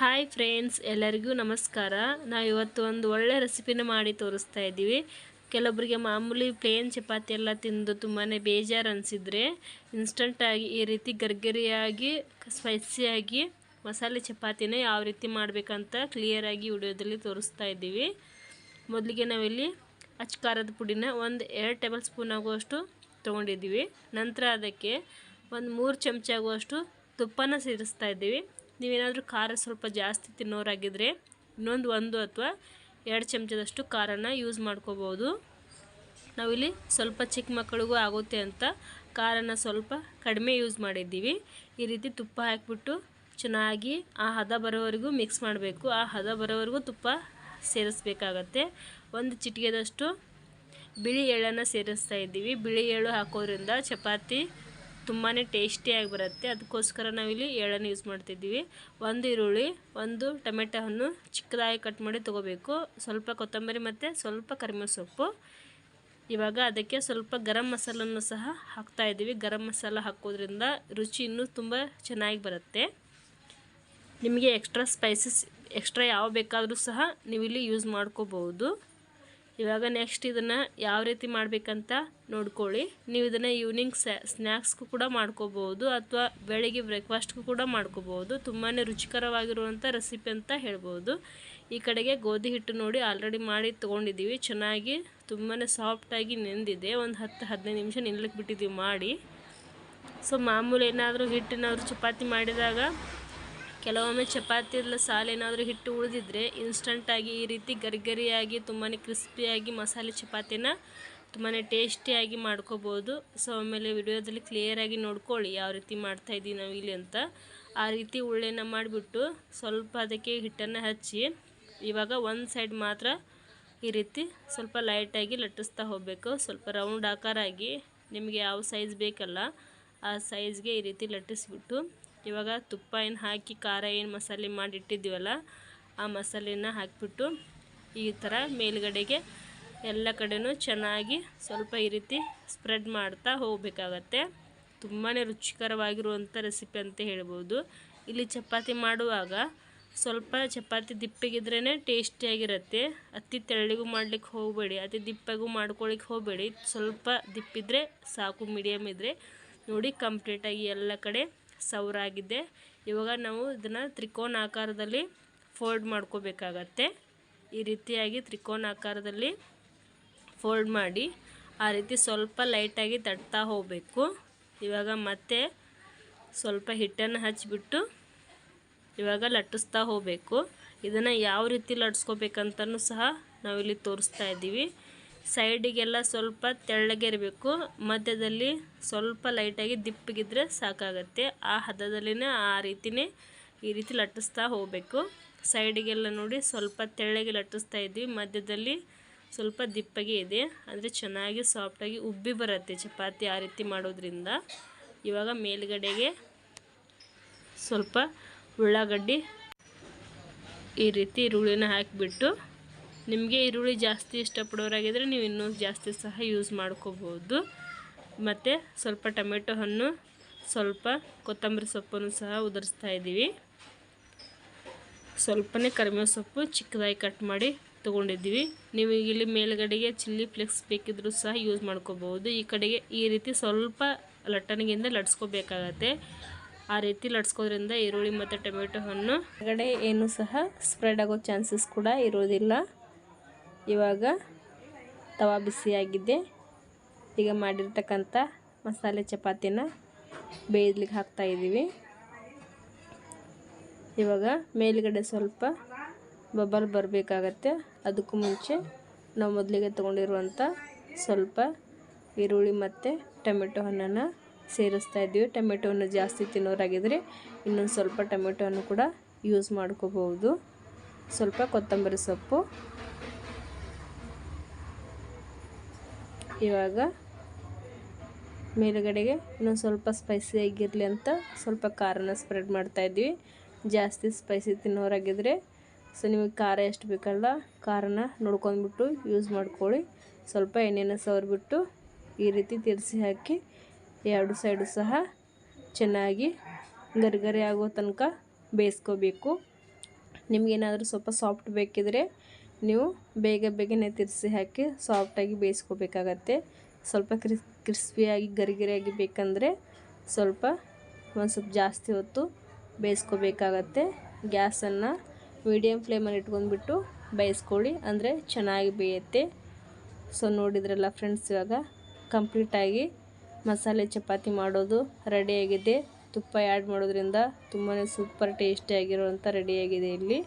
Hi friends, ಎಲ್ಲರಿಗೂ ನಮಸ್ಕಾರ. ನಾವು ಇವತ್ತು ಒಂದು ಒಳ್ಳೆ ರೆಸಿಪಿನ ಮಾಡಿ ತೋರಿಸ್ತಾ ಇದ್ದೀವಿ. ಕೆಲವೊಬ್ಬರಿಗೆ ಮಾಮೂಲಿ ಪ್ಲೇನ್ ಚಪಾತಿ ಎಲ್ಲ ತಿಂದು ತುಂಬಾ ಬೇಜಾರು ಅನಿಸಿದರೆ ಇನ್ಸ್ಟಂಟಾಗಿ ಈ ರೀತಿ ಗರ್ಗರಿಯಾಗಿ ಸ್ಪೈಸಿಯಾಗಿ ಮಸಾಲೆ ಚಪಾತಿನ ಯಾವ ರೀತಿ ಮಾಡಬೇಕಂತ ಕ್ಲಿಯರಾಗಿ ವಿಡಿಯೋದಲ್ಲಿ ತೋರಿಸ್ತಾ ಇದ್ದೀವಿ. ಮೊದಲಿಗೆ ನಾವಿಲ್ಲಿ ಅಚ್ಕಾರದ ಪುಡಿನ ಒಂದು ಎರಡು ಟೇಬಲ್ ಸ್ಪೂನ್ ಆಗುವಷ್ಟು ತೊಗೊಂಡಿದ್ದೀವಿ. ನಂತರ ಅದಕ್ಕೆ ಒಂದು ಮೂರು ಚಮಚ ಆಗುವಷ್ಟು ತುಪ್ಪನ ಸೇರಿಸ್ತಾ ಇದ್ದೀವಿ. ನೀವೇನಾದರೂ ಖಾರ ಸ್ವಲ್ಪ ಜಾಸ್ತಿ ತಿನ್ನೋರಾಗಿದ್ದರೆ ಇನ್ನೊಂದು ಒಂದು ಅಥವಾ ಎರಡು ಚಮಚದಷ್ಟು ಖಾರನ ಯೂಸ್ ಮಾಡ್ಕೋಬೋದು. ನಾವಿಲ್ಲಿ ಸ್ವಲ್ಪ ಚಿಕ್ಕ ಮಕ್ಕಳಿಗೂ ಆಗುತ್ತೆ ಅಂತ ಖಾರನ ಸ್ವಲ್ಪ ಕಡಿಮೆ ಯೂಸ್ ಮಾಡಿದ್ದೀವಿ. ಈ ರೀತಿ ತುಪ್ಪ ಹಾಕಿಬಿಟ್ಟು ಚೆನ್ನಾಗಿ ಆ ಹದ ಬರೋವರೆಗೂ ಮಿಕ್ಸ್ ಮಾಡಬೇಕು. ಆ ಹದ ಬರೋವರೆಗೂ ತುಪ್ಪ ಸೇರಿಸ್ಬೇಕಾಗತ್ತೆ. ಒಂದು ಚಿಟಿಗೆದಷ್ಟು ಬಿಳಿ ಎಳ್ಳನ್ನು ಸೇರಿಸ್ತಾ ಇದ್ದೀವಿ. ಬಿಳಿ ಎಳ್ಳು ಹಾಕೋದ್ರಿಂದ ಚಪಾತಿ ತುಂಬಾ ಟೇಸ್ಟಿಯಾಗಿ ಬರುತ್ತೆ. ಅದಕ್ಕೋಸ್ಕರ ನಾವಿಲ್ಲಿ ಎಳ್ಳನ್ನು ಯೂಸ್ ಮಾಡ್ತಿದ್ದೀವಿ. ಒಂದು ಈರುಳ್ಳಿ, ಒಂದು ಟೊಮೆಟೊ ಹಣ್ಣು ಚಿಕ್ಕದಾಗಿ ಕಟ್ ಮಾಡಿ ತೊಗೋಬೇಕು. ಸ್ವಲ್ಪ ಕೊತ್ತಂಬರಿ ಮತ್ತು ಸ್ವಲ್ಪ ಕರಿಮೆ ಸೊಪ್ಪು. ಇವಾಗ ಅದಕ್ಕೆ ಸ್ವಲ್ಪ ಗರಂ ಮಸಾಲನ್ನು ಸಹ ಹಾಕ್ತಾ ಇದ್ದೀವಿ. ಗರಂ ಮಸಾಲ ಹಾಕೋದ್ರಿಂದ ರುಚಿ ಇನ್ನೂ ತುಂಬ ಚೆನ್ನಾಗಿ ಬರುತ್ತೆ. ನಿಮಗೆ ಎಕ್ಸ್ಟ್ರಾ ಸ್ಪೈಸಸ್ ಎಕ್ಸ್ಟ್ರಾ ಯಾವ ಬೇಕಾದರೂ ಸಹ ನೀವಿಲ್ಲಿ ಯೂಸ್ ಮಾಡ್ಕೋಬಹುದು. ಇವಾಗ ನೆಕ್ಸ್ಟ್ ಇದನ್ನು ಯಾವ ರೀತಿ ಮಾಡಬೇಕಂತ ನೋಡ್ಕೊಳ್ಳಿ. ನೀವು ಇದನ್ನು ಈವ್ನಿಂಗ್ ಸ್ನ್ಯಾಕ್ಸ್ಗೂ ಕೂಡ ಮಾಡ್ಕೋಬೋದು ಅಥವಾ ಬೆಳಿಗ್ಗೆ ಬ್ರೇಕ್ಫಾಸ್ಟ್ಗೂ ಕೂಡ ಮಾಡ್ಕೋಬೋದು ತುಂಬಾ ರುಚಿಕರವಾಗಿರುವಂಥ ರೆಸಿಪಿ ಅಂತ ಹೇಳ್ಬೋದು. ಈ ಕಡೆಗೆ ಗೋಧಿ ಹಿಟ್ಟು ನೋಡಿ ಆಲ್ರೆಡಿ ಮಾಡಿ ತೊಗೊಂಡಿದ್ದೀವಿ. ಚೆನ್ನಾಗಿ ತುಂಬಾ ಸಾಫ್ಟಾಗಿ ನೆಂದಿದೆ. ಒಂದು ಹತ್ತು, ಹದಿನೈದು ನಿಮಿಷ ನಿಲ್ಲಕ್ಕೆ ಬಿಟ್ಟಿದ್ದೀವಿ ಮಾಡಿ. ಸೊ ಮಾಮೂಲಿ ಏನಾದರೂ ಹಿಟ್ಟಿನವರು ಚಪಾತಿ ಮಾಡಿದಾಗ ಕೆಲವೊಮ್ಮೆ ಸಾಲು ಏನಾದರೂ ಹಿಟ್ಟು ಉಳಿದಿದ್ರೆ ಇನ್ಸ್ಟಂಟಾಗಿ ಈ ರೀತಿ ಗರಿಗರಿಯಾಗಿ ತುಂಬಾ ಕ್ರಿಸ್ಪಿಯಾಗಿ ಮಸಾಲೆ ಚಪಾತಿನ ತುಂಬಾ ಟೇಸ್ಟಿಯಾಗಿ ಮಾಡ್ಕೋಬೋದು. ಸೊ ಆಮೇಲೆ ವಿಡಿಯೋದಲ್ಲಿ ಕ್ಲಿಯರಾಗಿ ನೋಡ್ಕೊಳ್ಳಿ ಯಾವ ರೀತಿ ಮಾಡ್ತಾ ಇದ್ದೀವಿ ನಾವು ಇಲ್ಲಿ ಅಂತ. ಆ ರೀತಿ ಉಳ್ಳೆನ ಮಾಡಿಬಿಟ್ಟು ಸ್ವಲ್ಪ ಅದಕ್ಕೆ ಹಿಟ್ಟನ್ನು ಹಚ್ಚಿ ಇವಾಗ ಒಂದು ಸೈಡ್ ಮಾತ್ರ ಈ ರೀತಿ ಸ್ವಲ್ಪ ಲೈಟಾಗಿ ಲಟ್ಟಿಸ್ತಾ ಹೋಗಬೇಕು. ಸ್ವಲ್ಪ ರೌಂಡ್ ಆಕಾರ ಆಗಿ ನಿಮಗೆ ಯಾವ ಸೈಜ್ ಬೇಕಲ್ಲ ಆ ಸೈಜ್ಗೆ ಈ ರೀತಿ ಲಟ್ಟಿಸ್ಬಿಟ್ಟು ಇವಾಗ ತುಪ್ಪ ಏನು ಹಾಕಿ, ಖಾರ ಏನು ಮಸಾಲೆ ಮಾಡಿ ಇಟ್ಟಿದ್ದೀವಲ್ಲ, ಆ ಮಸಾಲೆನ ಹಾಕಿಬಿಟ್ಟು ಈ ಥರ ಮೇಲುಗಡೆಗೆ ಎಲ್ಲ ಕಡೆನೂ ಚೆನ್ನಾಗಿ ಸ್ವಲ್ಪ ಈ ರೀತಿ ಸ್ಪ್ರೆಡ್ ಮಾಡ್ತಾ ಹೋಗಬೇಕಾಗತ್ತೆ. ತುಂಬಾ ರುಚಿಕರವಾಗಿರುವಂಥ ರೆಸಿಪಿ ಅಂತ ಹೇಳ್ಬೋದು. ಇಲ್ಲಿ ಚಪಾತಿ ಮಾಡುವಾಗ ಸ್ವಲ್ಪ ಚಪಾತಿ ದಿಪ್ಪಗಿದ್ರೇ ಟೇಸ್ಟಿಯಾಗಿರುತ್ತೆ ಅತಿ ತೆಳ್ಳಗೂ ಮಾಡ್ಲಿಕ್ಕೆ ಹೋಗಬೇಡಿ, ಅತಿ ದಿಪ್ಪಗೂ ಮಾಡ್ಕೊಳಿಕ್ಕೆ ಹೋಗಬೇಡಿ. ಸ್ವಲ್ಪ ದಿಪ್ಪಿದ್ರೆ ಸಾಕು ಮೀಡಿಯಮ್ ಇದ್ದರೆ ನೋಡಿ ಕಂಪ್ಲೀಟಾಗಿ ಎಲ್ಲ ಕಡೆ ಸೌರಾಗಿದೆ ಇವಾಗ ನಾವು ಇದನ್ನು ತ್ರಿಕೋನ ಆಕಾರದಲ್ಲಿ ಫೋಲ್ಡ್ ಮಾಡ್ಕೋಬೇಕಾಗತ್ತೆ. ಈ ರೀತಿಯಾಗಿ ತ್ರಿಕೋನ ಆಕಾರದಲ್ಲಿ ಫೋಲ್ಡ್ ಮಾಡಿ ಆ ರೀತಿ ಸ್ವಲ್ಪ ಲೈಟಾಗಿ ತಟ್ತಾ ಹೋಗಬೇಕು. ಇವಾಗ ಮತ್ತೆ ಸ್ವಲ್ಪ ಹಿಟ್ಟನ್ನು ಹಚ್ಚಿಬಿಟ್ಟು ಇವಾಗ ಲಟ್ಟಿಸ್ತಾ ಹೋಗಬೇಕು. ಇದನ್ನು ಯಾವ ರೀತಿ ಲಟ್ಸ್ಕೋಬೇಕಂತನೂ ಸಹ ನಾವಿಲ್ಲಿ ತೋರಿಸ್ತಾ ಇದ್ದೀವಿ. ಸೈಡಿಗೆಲ್ಲ ಸ್ವಲ್ಪ ತೆಳ್ಳಗೆ ಇರಬೇಕು. ಮಧ್ಯದಲ್ಲಿ ಸ್ವಲ್ಪ ಲೈಟಾಗಿ ದಿಪ್ಪಗಿದ್ರೆ ಸಾಕಾಗತ್ತೆ. ಆ ಹದದಲ್ಲಿನೇ ಆ ರೀತಿನೇ ಈ ರೀತಿ ಲಟ್ಟಿಸ್ತಾ ಹೋಗಬೇಕು. ಸೈಡಿಗೆಲ್ಲ ನೋಡಿ ಸ್ವಲ್ಪ ತೆಳ್ಳಗೆ ಲಟ್ಟಿಸ್ತಾ ಇದ್ವಿ ಮಧ್ಯದಲ್ಲಿ ಸ್ವಲ್ಪ ದಿಪ್ಪಗೆ ಇದೆ. ಅಂದರೆ ಚೆನ್ನಾಗಿ ಸಾಫ್ಟಾಗಿ ಉಬ್ಬಿ ಬರುತ್ತೆ ಚಪಾತಿ ಆ ರೀತಿ ಮಾಡೋದ್ರಿಂದ. ಇವಾಗ ಮೇಲುಗಡೆಗೆ ಸ್ವಲ್ಪ ಉಳ್ಳಾಗಡ್ಡಿ ಈ ರೀತಿ ಈರುಳ್ಳಿನ ಹಾಕಿಬಿಟ್ಟು ನಿಮಗೆ ಈರುಳ್ಳಿ ಜಾಸ್ತಿ ಇಷ್ಟಪಡೋರಾಗಿದ್ದರೆ ನೀವು ಇನ್ನೂ ಜಾಸ್ತಿ ಸಹ ಯೂಸ್ ಮಾಡ್ಕೋಬೋದು. ಮತ್ತು ಸ್ವಲ್ಪ ಟೊಮೆಟೊ ಹಣ್ಣು, ಸ್ವಲ್ಪ ಕೊತ್ತಂಬರಿ ಸೊಪ್ಪನ್ನು ಸಹ ಉದುರಿಸ್ತಾ ಇದ್ದೀವಿ. ಸ್ವಲ್ಪನೇ ಕರಿಮೆ ಸೊಪ್ಪು ಚಿಕ್ಕದಾಗಿ ಕಟ್ ಮಾಡಿ ತೊಗೊಂಡಿದ್ದೀವಿ. ನೀವು ಇಲ್ಲಿ ಮೇಲುಗಡೆಗೆ ಚಿಲ್ಲಿ ಫ್ಲೆಕ್ಸ್ ಬೇಕಿದ್ರೂ ಸಹ ಯೂಸ್ ಮಾಡ್ಕೋಬೋದು. ಈ ಕಡೆಗೆ ಈ ರೀತಿ ಸ್ವಲ್ಪ ಲಟ್ಟಣಿಗೆಯಿಂದ ಲಟ್ಸ್ಕೋಬೇಕಾಗತ್ತೆ. ಆ ರೀತಿ ಲಟ್ಸ್ಕೋದ್ರಿಂದ ಈರುಳ್ಳಿ ಮತ್ತು ಟೊಮೆಟೊ ಹಣ್ಣು ಕಡೆ ಏನು ಸಹ ಸ್ಪ್ರೆಡ್ ಆಗೋ ಚಾನ್ಸಸ್ ಕೂಡ ಇರೋದಿಲ್ಲ. ಇವಾಗ ತವಾ ಬಿಸಿಯಾಗಿದೆ. ಈಗ ಮಾಡಿರ್ತಕ್ಕಂಥ ಮಸಾಲೆ ಚಪಾತಿನ ಬೇಯ್ಲಿಕ್ಕೆ ಹಾಕ್ತಾ ಇದ್ದೀವಿ. ಇವಾಗ ಮೇಲುಗಡೆ ಸ್ವಲ್ಪ ಬಬಲ್ ಬರಬೇಕಾಗತ್ತೆ. ಅದಕ್ಕೂ ಮುಂಚೆ ನಾವು ಮೊದಲಿಗೆ ತೊಗೊಂಡಿರುವಂಥ ಸ್ವಲ್ಪ ಈರುಳ್ಳಿ ಮತ್ತು ಟೊಮೆಟೊ ಹಣ್ಣನ್ನು ಸೇರಿಸ್ತಾ ಇದ್ದೀವಿ. ಟೊಮೆಟೊ ಹಣ್ಣು ಜಾಸ್ತಿ ತಿನ್ನೋರಾಗಿದ್ದರೆ ಇನ್ನೊಂದು ಸ್ವಲ್ಪ ಟೊಮೆಟೊ ಹಣ್ಣು ಕೂಡ ಯೂಸ್ ಮಾಡ್ಕೋಬಹುದು ಸ್ವಲ್ಪ ಕೊತ್ತಂಬರಿ ಸೊಪ್ಪು ಇವಾಗ ಮೇಲುಗಡೆಗೆ ಇನ್ನೊಂದು ಸ್ವಲ್ಪ ಸ್ಪೈಸಿ ಆಗಿರಲಿ ಅಂತ ಸ್ವಲ್ಪ ಖಾರನ ಸ್ಪ್ರೆಡ್ ಮಾಡ್ತಾಯಿದ್ವಿ ಜಾಸ್ತಿ ಸ್ಪೈಸಿ ತಿನ್ನೋರಾಗಿದ್ದರೆ ಸೊ ನಿಮಗೆ ಖಾರ ಎಷ್ಟು ಬೇಕಲ್ಲ ಖಾರನ ನೋಡ್ಕೊಂಡ್ಬಿಟ್ಟು ಯೂಸ್ ಮಾಡ್ಕೊಳ್ಳಿ. ಸ್ವಲ್ಪ ಎಣ್ಣೆನ ಸವರ್ಬಿಟ್ಟು ಈ ರೀತಿ ತಿರ್ಸಿ ಹಾಕಿ ಎರಡು ಸೈಡು ಸಹ ಚೆನ್ನಾಗಿ ಗರಿಗರಿ ಆಗೋ ತನಕ ಬೇಯಿಸ್ಕೋಬೇಕು. ನಿಮಗೇನಾದರೂ ಸ್ವಲ್ಪ ಸಾಫ್ಟ್ ಬೇಕಿದ್ರೆ ನೀವು ಬೇಗ ಬೇಗನೆ ತಿರ್ಸಿ ಹಾಕಿ ಸಾಫ್ಟಾಗಿ ಬೇಯಿಸ್ಕೋಬೇಕಾಗತ್ತೆ. ಸ್ವಲ್ಪ ಕ್ರಿಸ್ ಕ್ರಿಸ್ಪಿಯಾಗಿ ಗರಿಗರಿಯಾಗಿ ಬೇಕಂದರೆ ಸ್ವಲ್ಪ ಒಂದು ಸ್ವಲ್ಪ ಜಾಸ್ತಿ ಹೊತ್ತು ಬೇಯಿಸ್ಕೋಬೇಕಾಗತ್ತೆ. ಗ್ಯಾಸನ್ನು ಮೀಡಿಯಮ್ ಫ್ಲೇಮಲ್ಲಿ ಇಟ್ಕೊಂಡ್ಬಿಟ್ಟು ಬೇಯಿಸ್ಕೊಳ್ಳಿ. ಅಂದರೆ ಚೆನ್ನಾಗಿ ಬೇಯುತ್ತೆ. ಸೊ ನೋಡಿದ್ರಲ್ಲ ಫ್ರೆಂಡ್ಸ್ ಇವಾಗ ಕಂಪ್ಲೀಟಾಗಿ ಮಸಾಲೆ ಚಪಾತಿ ಮಾಡೋದು ರೆಡಿಯಾಗಿದೆ ತುಪ್ಪ ಆ್ಯಡ್ ಮಾಡೋದ್ರಿಂದ ತುಂಬಾ ಸೂಪರ್ ಟೇಸ್ಟಿಯಾಗಿರುವಂಥ ರೆಡಿಯಾಗಿದೆ ಇಲ್ಲಿ.